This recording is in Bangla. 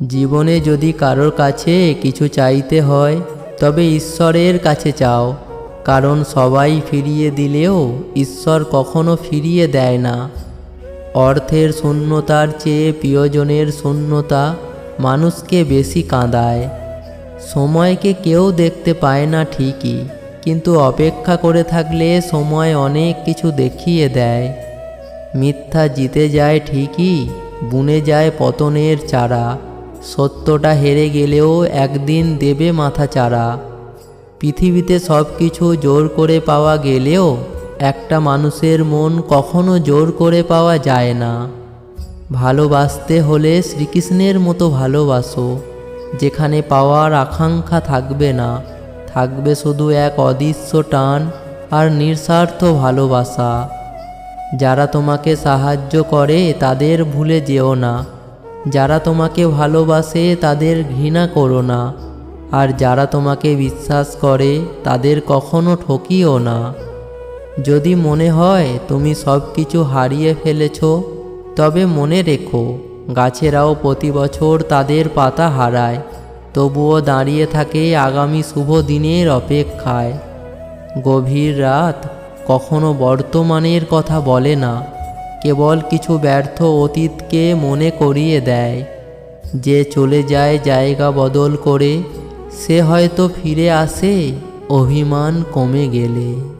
জীবনে যদি কারোর কাছে কিছু চাইতে হয়, তবে ঈশ্বরের কাছে চাও। কারণ সবাই ফিরিয়ে দিলেও ঈশ্বর কখনো ফিরিয়ে দেয় না। অর্থের শূন্যতার চেয়ে প্রিয়জনের শূন্যতা মানুষকে বেশি কাঁদায়। সময়কে কেউ দেখতে পায় না ঠিকই, কিন্তু অপেক্ষা করে থাকলে সময় অনেক কিছু দেখিয়ে দেয়। মিথ্যা জিতে যায় ঠিকই, বুনে যায় পতনের চারা। সত্যটা হেরে গেলেও একদিন দেবে মাথা চারা। পৃথিবীতে সব কিছু জোর করে পাওয়া গেলেও একটা মানুষের মন কখনো জোর করে পাওয়া যায় না। ভালোবাসতে হলে শ্রীকৃষ্ণের মতো ভালোবাসো, যেখানে পাওয়ার আকাঙ্ক্ষা থাকবে না। থাকবে শুধু এক অদৃশ্য টান আর নিঃস্বার্থ ভালোবাসা। যারা তোমাকে সাহায্য করে তাদের ভুলে যেও না। যারা তোমাকে ভালোবাসে তাদের ঘৃণা করো না। আর যারা তোমাকে বিশ্বাস করে, তাদের কখনো ঠকিও না। যদি মনে হয় তুমি সব কিছু হারিয়ে ফেলেছ, তবে মনে রেখো, গাছেরাও প্রতি বছর তাদের পাতা হারায়। তবুও দাঁড়িয়ে থাকে আগামী শুভ দিনের অপেক্ষায়। গভীর রাত কখনো বর্তমানের কথা বলে না। কেবল কিছু ব্যর্থ অতীতকে মনে করিয়ে দেয়। যে চলে যায় জায়গা বদল করে, সে হয়তো ফিরে আসে, অভিমান কমে গেলে।